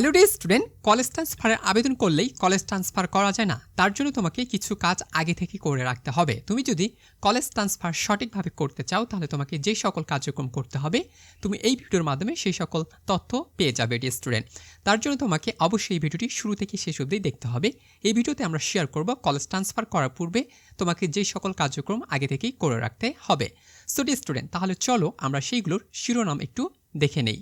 Hello day student college ট্রান্সফারের আবেদন করলেই কলেজ ট্রান্সফার করা যায় না। তার জন্য তোমাকে কিছু কাজ আগে থেকে করে রাখতে হবে। তুমি যদি কলেজ ট্রান্সফার সঠিকভাবে করতে চাও, তাহলে তোমাকে যে সকল কার্যক্রম করতে হবে, তুমি এই ভিডিওর মাধ্যমে সেই সকল তথ্য পেয়ে যাবে ডে স্টুডেন্ট তার জন্য তোমাকে অবশ্যই এই ভিডিওটি শুরু থেকে শেষ অবধি দেখতে হবে। এই ভিডিওতে আমরা শেয়ার করব কলেজ ট্রান্সফার করার পূর্বে তোমাকে যে সকল কার্যক্রম আগে থেকেই করে রাখতে হবে। সো ডে স্টুডেন্ট তাহলে চলো আমরা সেইগুলোর শিরোনাম একটু দেখে নেই।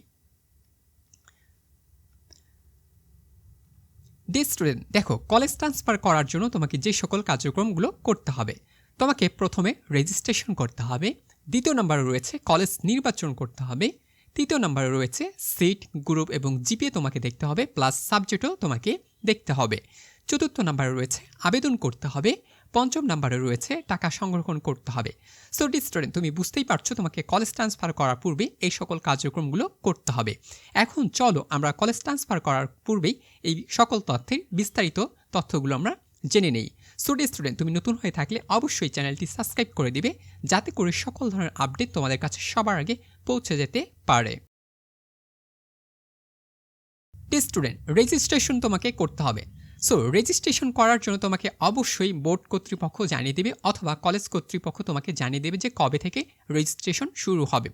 ডে স্টুডেন্ট দেখো কলেজ ট্রান্সফার করার জন্য তোমাকে যে সকল কার্যক্রমগুলো করতে হবে, তোমাকে প্রথমে রেজিস্ট্রেশন করতে হবে, দ্বিতীয় নম্বরে রয়েছে কলেজ নির্বাচন করতে হবে, তৃতীয় নম্বরে রয়েছে সিট গ্রুপ এবং জিপিএ তোমাকে দেখতে হবে প্লাস সাবজেক্টও তোমাকে দেখতে হবে। চতুর্থ নম্বরে রয়েছে, আবেদন করতে হবে। পঞ্চম নাম্বারে রয়েছে, টাকা সংরক্ষণ করতে হবে। সো স্টুডেন্ট তুমি বুঝতেই পারছ তোমাকে কলেজ ট্রান্সফার করার পূর্বে এই সকল কার্যক্রমগুলো করতে হবে। এখন চলো আমরা কলেজ ট্রান্সফার করার পূর্বেই এই সকল তথ্যের বিস্তারিত তথ্যগুলো আমরা জেনে নেই। সো স্টুডেন্ট তুমি নতুন হয়ে থাকলে অবশ্যই চ্যানেলটি সাবস্ক্রাইব করে দিবে, যাতে করে সকল ধরনের আপডেট তোমাদের কাছে সবার আগে পৌঁছে যেতে পারে। স্টুডেন্ট রেজিস্ট্রেশন তোমাকে করতে হবে। সো রেজিস্ট্রেশন করার জন্য তোমাকে অবশ্যই বোর্ড কর্তৃপক্ষ জানিয়ে দেবে অথবা কলেজ কর্তৃপক্ষ তোমাকে জানিয়ে দেবে যে কবে থেকে রেজিস্ট্রেশন শুরু হবে।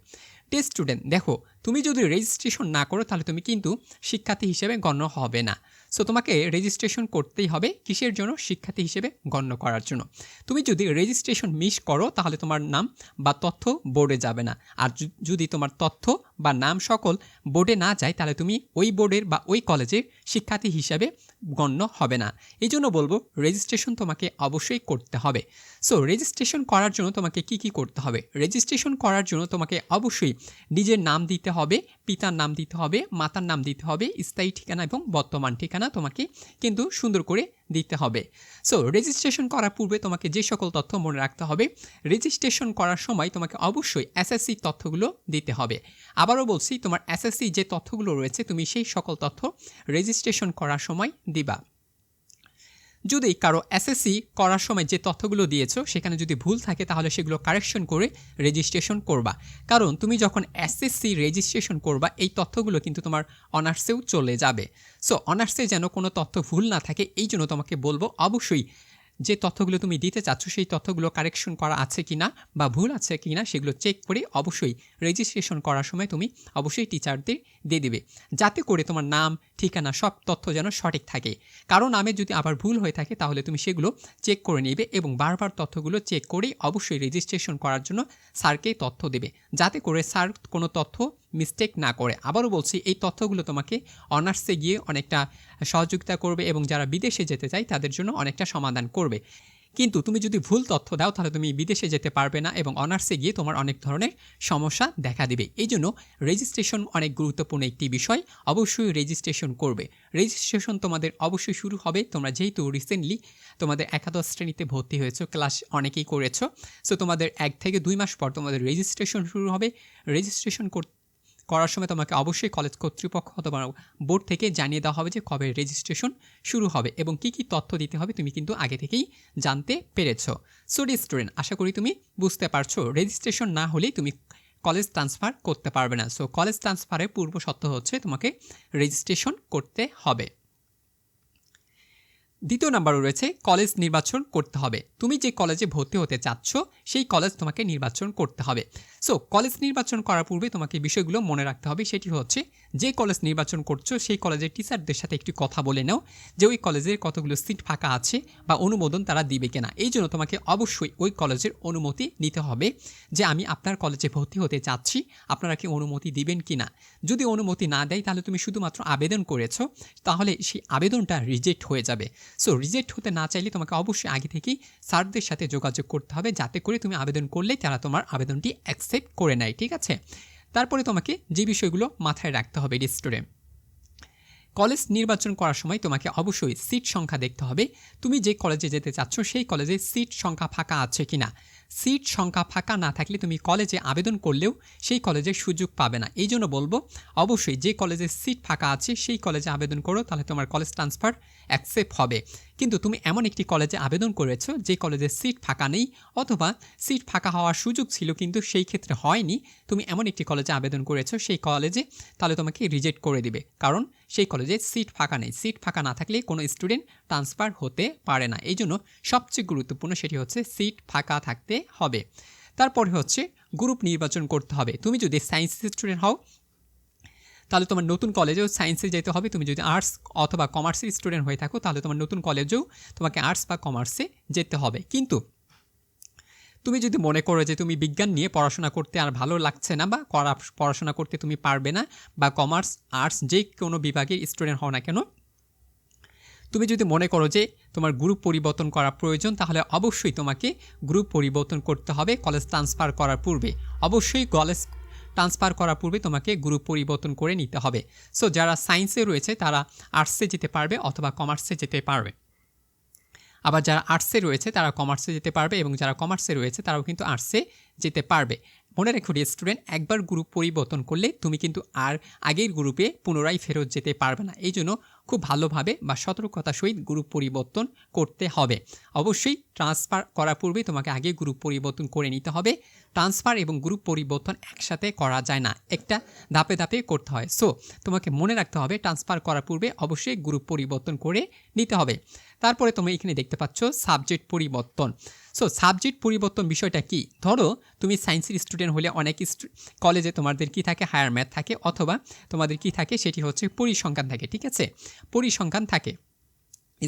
টেস্ট স্টুডেন্ট দেখো, তুমি যদি রেজিস্ট্রেশন না করো, তাহলে তুমি কিন্তু শিক্ষার্থী হিসেবে গণ্য হবে না। সো তোমাকে রেজিস্ট্রেশন করতেই হবে কিসের জন্য? শিক্ষার্থী হিসেবে গণ্য করার জন্য। তুমি যদি রেজিস্ট্রেশন মিস করো, তাহলে তোমার নাম বা তথ্য বোর্ডে যাবে না। আর যদি তোমার তথ্য বা নাম সকল বোর্ডে না যায়, তাহলে তুমি ওই বোর্ডের বা ওই কলেজের শিক্ষার্থী হিসাবে গণ্য হবে না। এই জন্য বলব রেজিস্ট্রেশন তোমাকে অবশ্যই করতে হবে। সো রেজিস্ট্রেশন করার জন্য তোমাকে কি কি করতে হবে? রেজিস্ট্রেশন করার জন্য তোমাকে অবশ্যই নিজের নাম দিতে হবে, পিতার নাম দিতে হবে, মাতার নাম দিতে হবে, স্থায়ী ঠিকানা এবং বর্তমান ঠিকানা তোমাকে কিন্তু সুন্দর করে দিতে হবে। সো রেজিস্ট্রেশন করার পূর্বে তোমাকে যে সকল তথ্য মনে রাখতে হবে রেজিস্ট্রেশন করার সময় তোমাকে অবশ্যই এসএসসি তথ্যগুলো দিতে হবে। আবারও বলছি, তোমার এসএসসি যে তথ্যগুলো রয়েছে, তুমি সেই সকল তথ্য রেজিস্ট্রেশন করার সময় দিবা। যদি কারও এসএসসি করার সময় যে তথ্যগুলো দিয়েছ, সেখানে যদি ভুল থাকে, তাহলে সেগুলো কারেকশন করে রেজিস্ট্রেশন করবা। কারণ তুমি যখন এসএসসি রেজিস্ট্রেশন করবা, এই তথ্যগুলো কিন্তু তোমার অনার্সেও চলে যাবে। সো অনার্সে যেন কোনো তথ্য ভুল না থাকে, এই জন্য তোমাকে বলব, অবশ্যই যে তথ্যগুলো তুমি দিতে চাচ্ছ, সেই তথ্যগুলো কারেকশন করা আছে কি না বা ভুল আছে কি না সেগুলো চেক করে অবশ্যই রেজিস্ট্রেশন করার সময় তুমি অবশ্যই টিচারদের দিয়ে দিবে। যাতে করে তোমার নাম, ঠিকানা, সব তথ্য যেন সঠিক থাকে। কারও নামে যদি আবার ভুল হয়ে থাকে, তাহলে তুমি সেগুলো চেক করে নেবে এবং বারবার তথ্যগুলো চেক করেই অবশ্যই রেজিস্ট্রেশন করার জন্য স্যারকে তথ্য দেবে। যাতে করে স্যার কোনো তথ্য মিস্টেক না করে, আবারও বলছি, এই তথ্যগুলো তোমাকে অনার্সে গিয়ে অনেকটা সহযোগিতা করবে এবং যারা বিদেশে যেতে চায়, তাদের জন্য অনেকটা সমাধান করবে। কিন্তু তুমি যদি ভুল তথ্য দাও, তাহলে তুমি বিদেশে যেতে পারবে না এবং অনার্সে গিয়ে তোমার অনেক ধরনের সমস্যা দেখা দিবে। এই জন্য রেজিস্ট্রেশন অনেক গুরুত্বপূর্ণ একটি বিষয়, অবশ্যই রেজিস্ট্রেশন করবে। রেজিস্ট্রেশন তোমাদের অবশ্যই শুরু হবে, তোমরা যেহেতু রিসেন্টলি তোমাদের একাদশ শ্রেণীতে ভর্তি হয়েছো ক্লাস অনেকেই করেছ সো তোমাদের এক থেকে দুই মাস পর তোমাদের রেজিস্ট্রেশন শুরু হবে। রেজিস্ট্রেশন করতে করার সময় তোমাকে অবশ্যই কলেজ কর্তৃপক্ষ অথবা বোর্ড থেকে জানিয়ে দেওয়া হবে যে কবে রেজিস্ট্রেশন শুরু হবে এবং কি কি তথ্য দিতে হবে তুমি কিন্তু আগে থেকেই জানতে পেরেছ। সো স্টুডেন্ট আশা করি তুমি বুঝতে পারছ রেজিস্ট্রেশন না হলেই তুমি কলেজ ট্রান্সফার করতে পারবে না। সো কলেজ ট্রান্সফারের পূর্ব সত্য হচ্ছে তোমাকে রেজিস্ট্রেশন করতে হবে। দ্বিতীয় নাম্বার রয়েছে, কলেজ নির্বাচন করতে হবে। তুমি যে কলেজে ভর্তি হতে চাচ্ছ, সেই কলেজ তোমাকে নির্বাচন করতে হবে। সো কলেজ নির্বাচন করার পূর্বে তোমাকে বিষয়গুলো মনে রাখতে হবে, সেটি হচ্ছে যে কলেজ নির্বাচন করছ, সেই কলেজের টিচারদের সাথে একটি কথা বলে নাও যে ওই কলেজের কতগুলো সিট ফাঁকা আছে বা অনুমোদন তারা দিবে কিনা। এই জন্য তোমাকে অবশ্যই ওই কলেজের অনুমতি নিতে হবে যে আমি আপনার কলেজে ভর্তি হতে চাচ্ছি, আপনারা কি অনুমতি দিবেন কি না যদি অনুমতি না দেয়, তাহলে তুমি শুধুমাত্র আবেদন করেছ, তাহলে সেই আবেদনটা রিজেক্ট হয়ে যাবে। সো রিজেক্ট হতে না চাইলে তোমাকে অবশ্যই আগে থেকেই স্যারদের সাথে যোগাযোগ করতে হবে, যাতে করে তুমি আবেদন করলেই তারা তোমার আবেদনটি অ্যাকসেপ্ট করে নেয়, ঠিক আছে? তারপরে তোমাকে যে বিষয়গুলো মাথায় রাখতে হবে রেস্টোরে কলেজ নির্বাচন করার সময় তোমাকে অবশ্যই সিট সংখ্যা দেখতে হবে। তুমি যে কলেজে যেতে চাচ্ছ সেই কলেজে সিট সংখ্যা ফাঁকা আছে কিনা। সিট সংখ্যা ফাঁকা না থাকলে তুমি কলেজে আবেদন করলেও সেই কলেজে সুযোগ পাবে না। এই জন্য বলব, অবশ্যই যে কলেজে সিট ফাঁকা আছে, সেই কলেজে আবেদন করো, তাহলে তোমার কলেজ ট্রান্সফার অ্যাকসেপ্ট হবে। কিন্তু তুমি এমন একটি কলেজে আবেদন করেছ, যে কলেজে সিট ফাঁকা নেই, অথবা সিট ফাঁকা হওয়ার সুযোগ ছিল কিন্তু সেই ক্ষেত্রে হয়নি, তুমি এমন একটি কলেজে আবেদন করেছ, সেই কলেজে তাহলে তোমাকে রিজেক্ট করে দিবে। কারণ সেই কলেজে সিট ফাঁকা নেই। সিট ফাঁকা না থাকলে কোনো স্টুডেন্ট ট্রান্সফার হতে পারে না। এই জন্য সবচেয়ে গুরুত্বপূর্ণ সেটি হচ্ছে সিট ফাঁকা থাকতে হবে। তারপরে হচ্ছে গ্রুপ নির্বাচন করতে হবে। তুমি যদি সায়েন্স স্টুডেন্ট হও, তাহলে তোমার নতুন কলেজেও সায়েন্সে যেতে হবে। তুমি যদি আর্টস অথবা কমার্সের স্টুডেন্ট হয়ে থাকো, তাহলে তোমার নতুন কলেজেও তোমাকে আর্টস বা কমার্সে যেতে হবে। কিন্তু তুমি যদি মনে করো যে তুমি বিজ্ঞান নিয়ে পড়াশোনা করতে আর ভালো লাগছে না বা পড়াশোনা করতে তুমি পারবে না বা কমার্স আর্টস যে কোনো বিভাগের স্টুডেন্ট হও না কেন তুমি যদি মনে করো যে তোমার গ্রুপ পরিবর্তন করা প্রয়োজন, তাহলে অবশ্যই তোমাকে গ্রুপ পরিবর্তন করতে হবে কলেজ ট্রান্সফার করার পূর্বে। অবশ্যই কলেজ ট্রান্সফার করার পূর্বে তোমাকে গ্রুপ পরিবর্তন করে নিতে হবে। সো যারা সায়েন্সে রয়েছে, তারা আর্টসে যেতে পারবে অথবা কমার্সে যেতে পারবে। আবার যারা আর্টসে রয়েছে, তারা কমার্সে যেতে পারবে এবং যারা কমার্সে রয়েছে, তারাও কিন্তু আর্টসে যেতে পারবে। মনে রেখো স্টুডেন্ট একবার গ্রুপ পরিবর্তন করলে তুমি কিন্তু আর আগের গ্রুপে পুনরায় ফেরত যেতে পারবে না। এই জন্য খুব ভালোভাবে বা সতর্কতা সহিত গ্রুপ পরিবর্তন করতে হবে। অবশ্যই ট্রান্সফার করার পূর্বে তোমাকে আগে গ্রুপ পরিবর্তন করে নিতে হবে। ট্রান্সফার এবং গ্রুপ পরিবর্তন একসাথে করা যায় না, একটা ধাপে ধাপে করতে হয়। সো তোমাকে মনে রাখতে হবে ট্রান্সফার করার পূর্বে অবশ্যই গ্রুপ পরিবর্তন করে নিতে হবে। তারপরে তুমি এখানে দেখতে পাচ্ছ সাবজেক্ট পরিবর্তন। সো সাবজেক্ট পরিবর্তন বিষয়টা কি? ধরো, তুমি সায়েন্সের স্টুডেন্ট হলে অনেক কলেজে তোমাদের কি থাকে? হায়ার ম্যাথ থাকে, অথবা তোমাদের কি থাকে? সেটি হচ্ছে পরিসংখ্যান থাকে, ঠিক আছে? পরিসংখ্যান থাকে।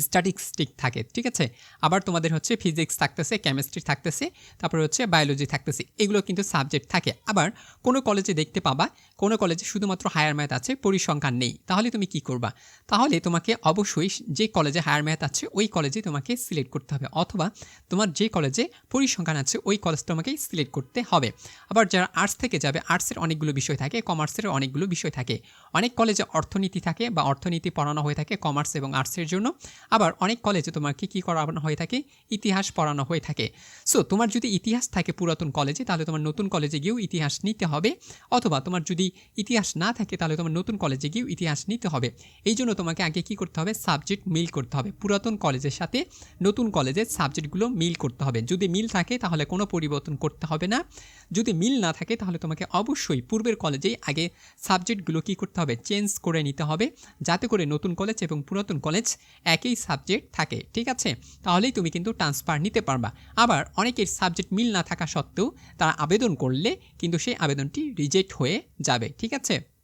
স্ট্যাটিস্টিক থাকে, ঠিক আছে? আবার তোমাদের হচ্ছে ফিজিক্স থাকতেছে কেমিস্ট্রি থাকতেছে, তারপরে হচ্ছে বায়োলজি থাকতেছে, এগুলো কিন্তু সাবজেক্ট থাকে। আবার কোনো কলেজে দেখতে পাবা, কোনো কলেজে শুধুমাত্র হায়ার ম্যাথ আছে, পরিসংখ্যান নেই। তাহলে তুমি কি করবা? তাহলে তোমাকে অবশ্যই যে কলেজে হায়ার ম্যাথ আছে, ওই কলেজে তোমাকে সিলেক্ট করতে হবে, অথবা তোমার যে কলেজে পরিসংখ্যান আছে, ওই কলেজ তোমাকে সিলেক্ট করতে হবে। আবার যারা আর্টস থেকে যাবে আর্টসের অনেকগুলো বিষয় থাকে কমার্সের অনেকগুলো বিষয় থাকে। অনেক কলেজে অর্থনীতি থাকে বা অর্থনীতি পড়ানো হয়ে থাকে কমার্স এবং আর্টসের জন্য। আবার অনেক কলেজে তোমাকে কী করানো হয়ে থাকে? ইতিহাস পড়ানো হয়ে থাকে। সো তোমার যদি ইতিহাস থাকে পুরাতন কলেজে তাহলে তোমার নতুন কলেজে গিয়েও ইতিহাস নিতে হবে। অথবা তোমার যদি ইতিহাস না থাকে, তাহলে তোমার নতুন কলেজে গিয়েও ইতিহাস নিতে হবে। এই জন্য তোমাকে আগে কী করতে হবে? সাবজেক্ট মিল করতে হবে। পুরাতন কলেজের সাথে নতুন কলেজের সাবজেক্টগুলো মিল করতে হবে। যদি মিল থাকে, তাহলে কোনো পরিবর্তন করতে হবে না। যদি মিল না থাকে, তাহলে তোমাকে অবশ্যই পূর্বের কলেজেই আগে সাবজেক্টগুলো কী করতে হবে? চেঞ্জ করে নিতে হবে। যাতে করে নতুন কলেজ এবং পুরাতন কলেজ একই সাবজেক্ট থাকে, ঠিক আছে? তাহলেই তুমি কিন্তু ট্রান্সফার নিতে পারবা। আবার অনেকের সাবজেক্ট মিল না থাকা সত্ত্বেও তারা আবেদন করলে কিন্তু সেই আবেদনটি রিজেক্ট হয়ে যাবে, ঠিক আছে?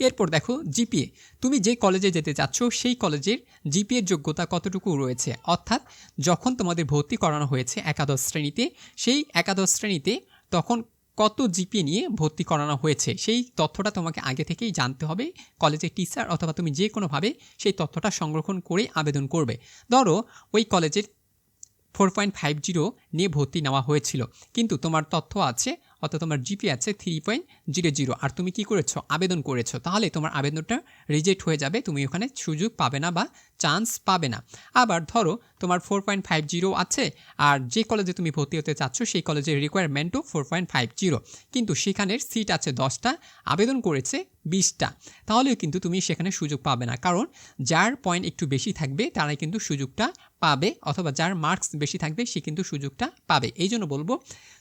এরপর দেখো জিপিএ তুমি যে কলেজে যেতে চাচ্ছ, সেই কলেজের জিপিএর যোগ্যতা কতটুকু রয়েছে? অর্থাৎ যখন তোমাদের ভর্তি করানো হয়েছে একাদশ শ্রেণীতে, সেই একাদশ শ্রেণীতে তখন কত জিপি নিয়ে ভর্তি করানো হয়েছে, সেই তথ্যটা তোমাকে আগে থেকেই জানতে হবে। কলেজের টিচার অথবা তুমি যে কোনোভাবে সেই তথ্যটা সংরক্ষণ করে আবেদন করবে। ধরো, ওই কলেজের ফোর পয়েন্ট ফাইভ জিরো নিয়ে ভর্তি নেওয়া হয়েছিল, কিন্তু তোমার তথ্য আছে অর্থাৎ তোমার G P three point zero zero আর তুমি কি করেছ? আবেদন করেছ, তাহলে তোমার আবেদনটা রিজেক্ট হয়ে যাবে, তুমি ওখানে সুযোগ পাবে না বা চান্স পাবে না। আবার ধরো, তোমার ফোর পয়েন্ট ফাইভ জিরো আছে, আর যে কলেজে তুমি ভর্তি হতে চাচ্ছ, সেই কলেজের রিকোয়ারমেন্টও ফোর পয়েন্ট ফাইভ জিরো কিন্তু সেখানের সিট আছে দশটা, আবেদন করেছে বিশটা। তাহলেও কিন্তু তুমি সেখানে সুযোগ পাবে না। কারণ যার পয়েন্ট একটু বেশি থাকবে, তারাই কিন্তু সুযোগটা পাবে, অথবা যার মার্কস বেশি থাকবে, সে কিন্তু সুযোগটা পাবে। এই জন্য বলব,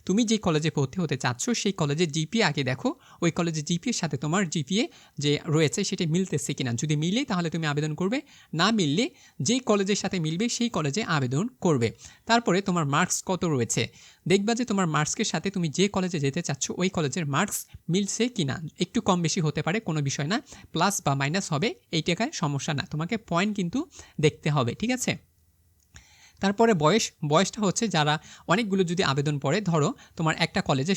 তুমি যে কলেজে ভর্তি হতে চাচ্ছ, সেই কলেজে জিপিএ আগে দেখো। ওই কলেজে জিপিএর সাথে তোমার জিপিএ যে রয়েছে, সেটা মিলতেছে কিনা। যদি মিলে, তাহলে তুমি আবেদন করবে। না মিললে যেই কলেজের সাথে মিলবে সেই কলেজে আবেদন করবে। তারপরে তোমার মার্কস কত রয়েছে? দেখবা যে তোমার মার্কসের সাথে তুমি যে কলেজে যেতে চাচ্ছ, ওই কলেজের মার্কস মিলছে কি না একটু কম বেশি হতে পারে, কোনো বিষয় না। প্লাস বা মাইনাস হবে, এই টাকায় সমস্যা না। তোমাকে পয়েন্ট কিন্তু দেখতে হবে, ঠিক আছে? তারপরে বয়স, বয়সটা হচ্ছে যারা অনেকগুলো যদি আবেদন পড়ে, ধরো তোমার একটা কলেজে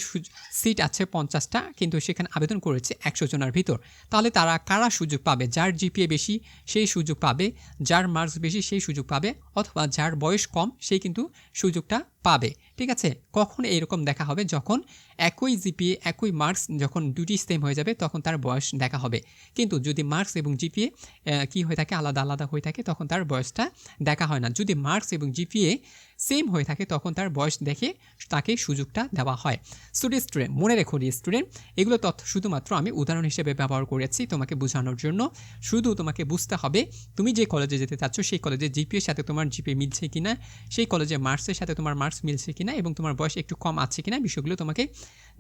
সিট আছে পঞ্চাশটা, কিন্তু সেখানে আবেদন করেছে একশো জনের ভিতর। তাহলে তারা কারা সুযোগ পাবে? যার জিপিএ বেশি, সেই সুযোগ পাবে। যার মার্কস বেশি, সেই সুযোগ পাবে। অথবা যার বয়স কম, সেই কিন্তু সুযোগটা পাবে, ঠিক আছে? কখন এরকম দেখা হবে? যখন একই জিপিএ, একই মার্কস যখন দুটি সেম হয়ে যাবে, তখন তার বয়স দেখা হবে। কিন্তু যদি মার্কস এবং জিপিএ কি হয়ে থাকে? আলাদা আলাদা হয়ে থাকে, তখন তার বয়সটা দেখা হয় না। যদি মার্কস এবং জিপিএ সেম হয়ে থাকে, তখন তার বয়স দেখে তাকে সুযোগটা দেওয়া হয়। স্টুডেন্ট স্টুডেন্ট মনে রেখো স্টুডেন্ট এগুলো তথ্য শুধুমাত্র আমি উদাহরণ হিসেবে ব্যবহার করেছি তোমাকে বোঝানোর জন্য। শুধু তোমাকে বুঝতে হবে, তুমি যে কলেজে যেতে চাচ্ছ, সেই কলেজে জিপিএর সাথে তোমার জিপিএ মিলছে কিনা, সেই কলেজে মার্কসের সাথে তোমার মার্কস মিলছে কিনা এবং তোমার বয়স একটু কম আছে কিনা, বিষয়গুলো তোমাকে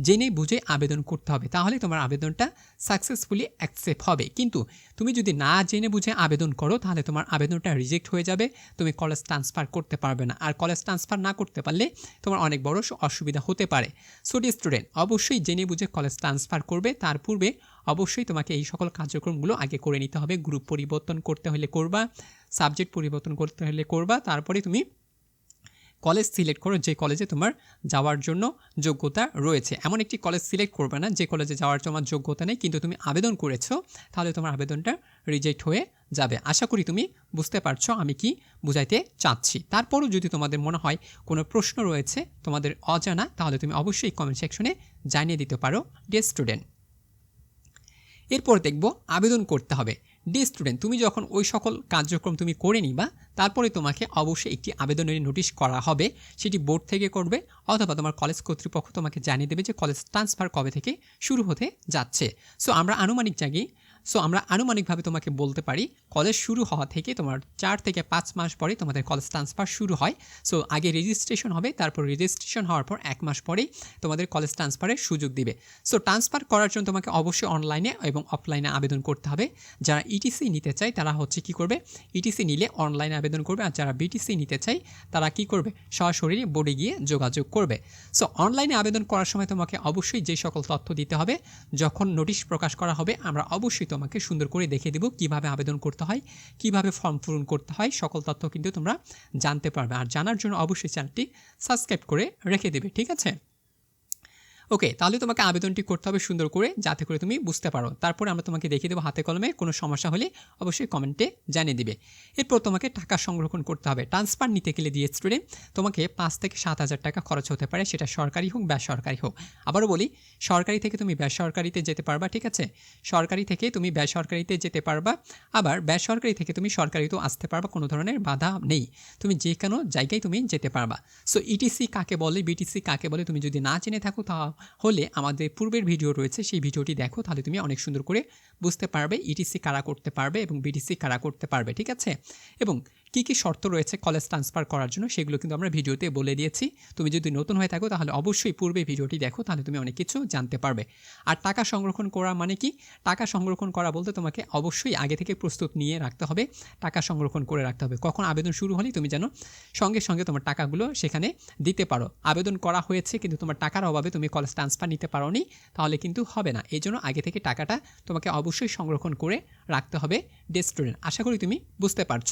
জেনে বুঝে আবেদন করতে হবে। তাহলে তোমার আবেদনটা সাকসেসফুলি অ্যাকসেপ্ট হবে। কিন্তু তুমি যদি না জেনে বুঝে আবেদন করো, তাহলে তোমার আবেদনটা রিজেক্ট হয়ে যাবে, তুমি কলেজ ট্রান্সফার করতে পারবে না। আর কলেজ ট্রান্সফার না করতে পারলে তোমার অনেক বড় অসুবিধা হতে পারে। সো স্টুডেন্ট অবশ্যই জেনে বুঝে কলেজ ট্রান্সফার করবে। তার পূর্বে অবশ্যই তোমাকে এই সকল কার্যক্রমগুলো আগে করে নিতে হবে। গ্রুপ পরিবর্তন করতে হলে করবা সাবজেক্ট পরিবর্তন করতে হলে করবা, তারপরে তুমি কলেজ সিলেক্ট করো, যে কলেজে তোমার যাওয়ার জন্য যোগ্যতা রয়েছে। এমন একটি কলেজ সিলেক্ট করবে না, যে কলেজে যাওয়ার তোমার যোগ্যতা নেই, কিন্তু তুমি আবেদন করেছ, তাহলে তোমার আবেদনটা রিজেক্ট হয়ে যাবে। আশা করি তুমি বুঝতে পারছ, আমি কি বুঝাইতে চাচ্ছি। তারপরও যদি তোমাদের মনে হয় কোনো প্রশ্ন রয়েছে, তোমাদের অজানা, তাহলে তুমি অবশ্যই কমেন্ট সেকশনে জানিয়ে দিতে পারো ডিয়ার স্টুডেন্ট এরপর দেখব আবেদন করতে হবে। ডি স্টুডেন্ট তুমি যখন ওই সকল কার্যক্রম তুমি করে নিবা, তারপরে তোমাকে অবশ্যই একটি আবেদনের নোটিশ করা হবে। সেটি বোর্ড থেকে করবে অথবা তোমার কলেজ কর্তৃপক্ষ তোমাকে জানিয়ে দেবে যে কলেজ ট্রান্সফার কবে থেকে শুরু হতে যাচ্ছে। সো আমরা আনুমানিক জায়গায় সো আমরা আনুমানিকভাবে তোমাকে বলতে পারি কলেজ শুরু হওয়া থেকে তোমার চার থেকে পাঁচ মাস পরে তোমাদের কলেজ ট্রান্সফার শুরু হয়। সো আগে রেজিস্ট্রেশন হবে, তারপর রেজিস্ট্রেশন হওয়ার পর এক মাস পরেই তোমাদের কলেজ ট্রান্সফারের সুযোগ দিবে। সো ট্রান্সফার করার জন্য তোমাকে অবশ্যই অনলাইনে এবং অফলাইনে আবেদন করতে হবে। যারা ইটিসি নিতে চায়, তারা হচ্ছে কি করবে? ইটিসি নিলে অনলাইনে আবেদন করবে, আর যারা বিটিসি নিতে চায়, তারা কি করবে? সরাসরি বোর্ডে গিয়ে যোগাযোগ করবে। সো অনলাইনে আবেদন করার সময় তোমাকে অবশ্যই যে সকল তথ্য দিতে হবে, যখন নোটিশ প্রকাশ করা হবে, আমরা অবশ্যই তোমাকে সুন্দর করে দেখিয়ে দেবো কীভাবে আবেদন করতে হয়, কীভাবে ফর্ম পূরণ করতে হয়, সকল তথ্য কিন্তু তোমরা জানতে পারবে। আর জানার জন্য অবশ্যই চ্যানেলটি সাবস্ক্রাইব করে রেখে দেবে, ঠিক আছে? ওকে, তাহলে তোমাকে আবেদনটি করতে হবে সুন্দর করে, যাতে করে তুমি বুঝতে পারো। তারপরে আমরা তোমাকে দেখিয়ে দেবো হাতে কলমে, কোনো সমস্যা হলে অবশ্যই কমেন্টে জানিয়ে দিবে। এরপর তোমাকে টাকা সংরক্ষণ করতে হবে। ট্রান্সফার নিতে গেলে দিয়ে স্টুডেন্ট তোমাকে পাঁচ থেকে সাত হাজার টাকা খরচ হতে পারে, সেটা সরকারি হোক, বেসরকারি হোক। আবারও বলি, সরকারি থেকে তুমি বেসরকারিতে যেতে পারবা, ঠিক আছে? সরকারি থেকে তুমি বেসরকারিতে যেতে পারবা, আবার বেসরকারি থেকে তুমি সরকারিতেও আসতে পারবা, কোনো ধরনের বাধা নেই। তুমি যে কোনো জায়গায় তুমি যেতে পারবা। সো ইটিসি কাকে বলে বিটিসি কাকে বলে, তুমি যদি না জেনে থাকো, তা হলে আমাদের পূর্বের ভিডিও রয়েছে, সেই ভিডিওটি দেখো, তাহলে তুমি অনেক সুন্দর করে বুঝতে পারবে ইটিসি কারা করতে পারবে এবং বিটিসি কারা করতে পারবে, ঠিক আছে? এবং কী কী শর্ত রয়েছে কলেজ ট্রান্সফার করার জন্য সেগুলো কিন্তু আমরা ভিডিওতে বলে দিয়েছি। তুমি যদি নতুন হয়ে থাকো তাহলে অবশ্যই পূর্বে ভিডিওটি দেখো, তাহলে তুমি অনেক কিছু জানতে পারবে। আর টাকা সংরক্ষণ করা মানে কি? টাকা সংরক্ষণ করা বলতে তোমাকে অবশ্যই আগে থেকে প্রস্তুত নিয়ে রাখতে হবে, টাকা সংরক্ষণ করে রাখতে হবে। কখন আবেদন শুরু হলেই তুমি যেন সঙ্গে সঙ্গে তোমার টাকাগুলো সেখানে দিতে পারো। আবেদন করা হয়েছে কিন্তু তোমার টাকার অভাবে তুমি কলেজ ট্রান্সফার নিতে পারো নি তাহলে কিন্তু হবে না। এই জন্য আগে থেকে টাকাটা তোমাকে অবশ্যই সংরক্ষণ করে রাখতে হবে ডে স্টুডেন্ট আশা করি তুমি বুঝতে পারছ।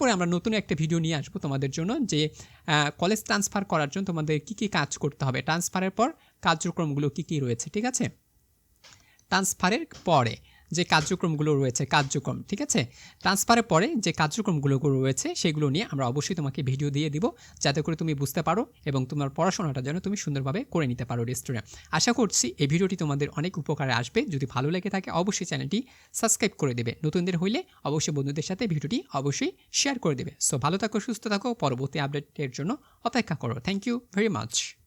তারপরে আমরা নতুন একটা ভিডিও নিয়ে আসব তোমাদের জন্য যে কলেজ ট্রান্সফার করার জন্য তোমাদের কী কী কাজ করতে হবে। ট্রান্সফারের পর কার্যক্রমগুলো কী কী রয়েছে, ঠিক আছে? ট্রান্সফারের পরে যে কার্যক্রমগুলো রয়েছে, কার্যক্রম, ঠিক আছে? ট্রান্সফারের পরে যে কার্যক্রমগুলো রয়েছে, সেগুলো নিয়ে আমরা অবশ্যই তোমাকে ভিডিও দিয়ে দিব, যাতে করে তুমি বুঝতে পারো এবং তোমার পড়াশোনাটা যেন তুমি সুন্দরভাবে করে নিতে পারো রেস্টুরেন্ট আশা করছি এই ভিডিওটি তোমাদের অনেক উপকারে আসবে। যদি ভালো লেগে থাকে, অবশ্যই চ্যানেলটি সাবস্ক্রাইব করে দেবে। নতুনদের হইলে অবশ্যই বন্ধুদের সাথে ভিডিওটি অবশ্যই শেয়ার করে দেবে। সো ভালো থাকো, সুস্থ থাকো, পরবর্তী আপডেটের জন্য অপেক্ষা করো। Thank you very much